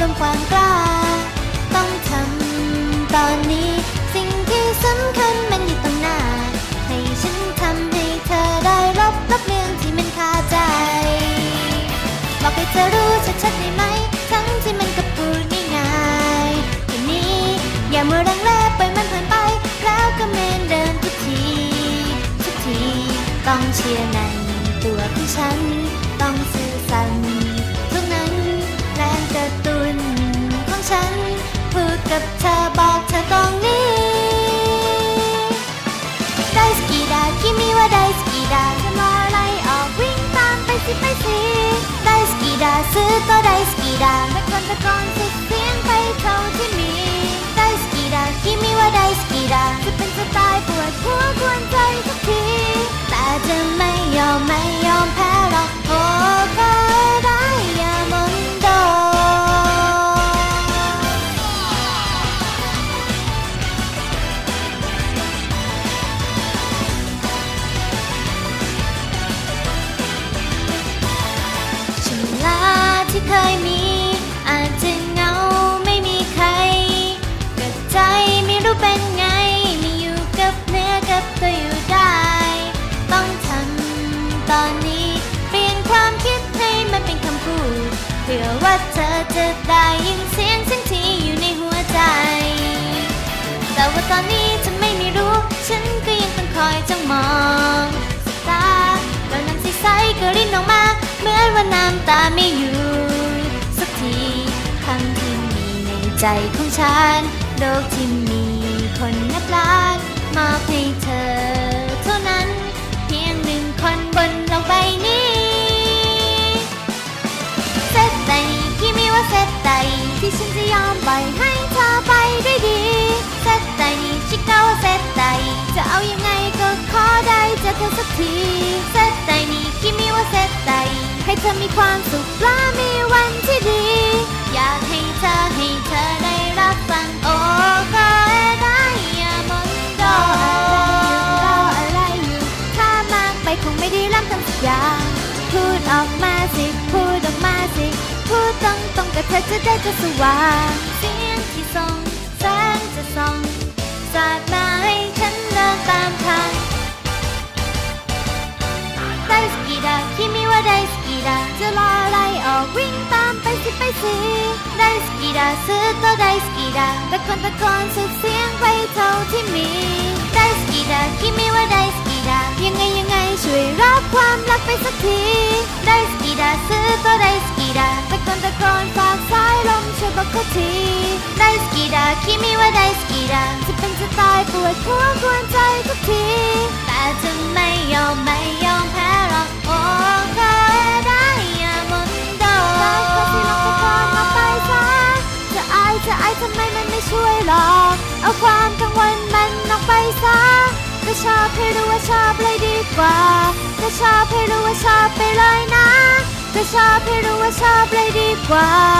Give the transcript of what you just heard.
รมความกล้า ต้องทำตอนนี้ สิ่งที่สำคัญมันอยู่ตรงหน้า ให้ฉันทำให้เธอได้รับรับเรื่องที่มันคาใจ บอกให้เธอรู้ชัดๆได้ไหม ทั้งที่มันก็พูดง่ายๆทีนี้ อย่ามัวรังเลปล่อยมันผ่านไป แล้วก็เมนเดินทุกที ทุกที ต้องเชื่อในตัวของฉัน ต้องซื่อ กีดาซื้อก็ไที่เคยมี อาจจะเหงาไม่มีใครกระใจไม่รู้เป็นไงไม่อยู่กับเนื้อกับตัวอยู่ได้ ต้องทำตอนนี้ เปลี่ยนความคิดให้มันเป็นคำพูด เพื่อว่าเธอจะได้ยินเสียงเสียงที่อยู่ในหัวใจ แต่ว่าตอนนี้ฉันไม่มีรู้ ฉันก็ยังต้องคอยจ้องมองสตาแล้วน้ำใสๆก็รินออกมาเหมือนว่าน้ำตาไม่อยู่ ใจของฉัน โลกที่มีคนนับล้านมอบให้เธอ เท่านั้น เพียงหนึ่งคนบนโลกใบนี้เซตไตที่มีว่าเซตไตที่ฉันจะยอมปล่อยให้เธอไปด้วยดีเซตไตชิคาว่าเซตไตจะเอายังไงก็ขอได้จอเธอสักทีเซตไตนี้ที่มีว่าเซตไตให้เธอมีความสุขและมีวัน เธอจะได้จะสว่างเสียงที่ส่องแสงจะส่องสาดมาให้ฉันเดินตามทางได้สกีดาคิมิว่าได้สกีดาจะรออะไรออกวิ่งตามไปสิไปสิได้สกีดาซื้อก็ได้สกีดาตะโกนตะโกนสุดเสียงไปเท่าที่มีได้สกีดาคิมิว่าได้สกีดายังไงยังไงช่วยรับความรักไปสักทีได้สกีดาซื้อก็ได้สกี กเขาทีได้สกีดาคิมิว่าได้สกีดาจะเป็นจะตายปวดหัวกวนใจทุกทีแต่จะไม่ยอมไม่ยอมแพ้หรอกโอ้ก็ได้ยามนโดได้แค่ที่ลองตะโกนออกไปซะจะอายจะอายทำไมมันไม่ช่วยหรอกเอาความกังวลมันออกไปซะก็ชอบให้รู้ว่าชอบเลยดีกว่าก็ชอบให้รู้ว่าชอบไปเลยนะก็ชอบให้รู้ว่าชอบเลยดีกว่า